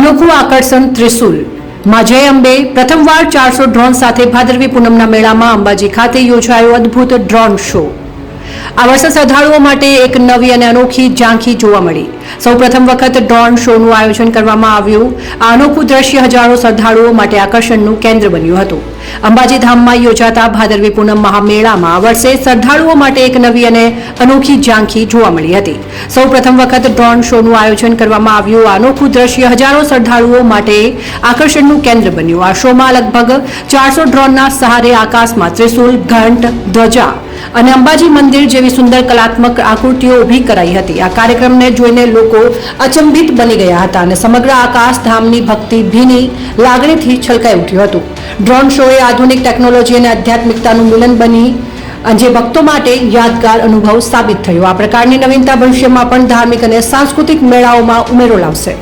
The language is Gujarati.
અનોખું આકર્ષણ ત્રિશુલ. માં જય અંબે પ્રથમવાર ચારસો ડ્રોન સાથે ભાદરવી પૂનમના મેળામાં અંબાજી ખાતે યોજાયો અદ્ભુત ડ્રોન શો. આ વર્ષે શ્રદ્ધાળુઓ માટે એક નવી અને અનોખી ઝાંખી જોવા મળી. સૌ પ્રથમ વખત ડ્રોન શોનું આયોજન કરવામાં આવ્યું. આ અનોખું દ્રશ્ય હજારો શ્રદ્ધાળુઓ માટે આકર્ષણનું કેન્દ્ર બન્યું હતું. અંબાજી ધામમાં યોજાતા ભાદરવી પૂનમ મહામેળામાં આ વર્ષે શ્રદ્ધાળુઓ માટે એક નવી અને અનોખી ઝાંખી જોવા મળી હતી. સૌ પ્રથમ વખત ડ્રોન શોનું આયોજન કરવામાં આવ્યું. આ અનોખું દ્રશ્ય હજારો શ્રદ્ધાળુઓ માટે આકર્ષણનું કેન્દ્ર બન્યું. આ શોમાં લગભગ ચારસો ડ્રોનના સહારે આકાશમાં ત્રિશુલ ઘંટ, ધ્વજા અને અંબાજી મંદિર જેવી સુંદર કલાત્મક આકૃતિઓ ઊભી કરાઈ હતી. આ કાર્યક્રમને જોઈને લોકો અચંબિત બની ગયા હતા અને સમગ્ર આકાશ ધામની ભક્તિ ભીની લાગણીથી છલકાઈ ઉઠ્યું હતું. ડ્રોન શોએ આધુનિક ટેકનોલોજી અને આધ્યાત્મિકતાનું મિલન બની જે ભક્તો માટે યાદગાર અનુભવ સાબિત થયો. આ પ્રકારની નવીનતા ભવિષ્યમાં પણ ધાર્મિક અને સાંસ્કૃતિક મેળાઓમાં ઉમેરો લાવશે.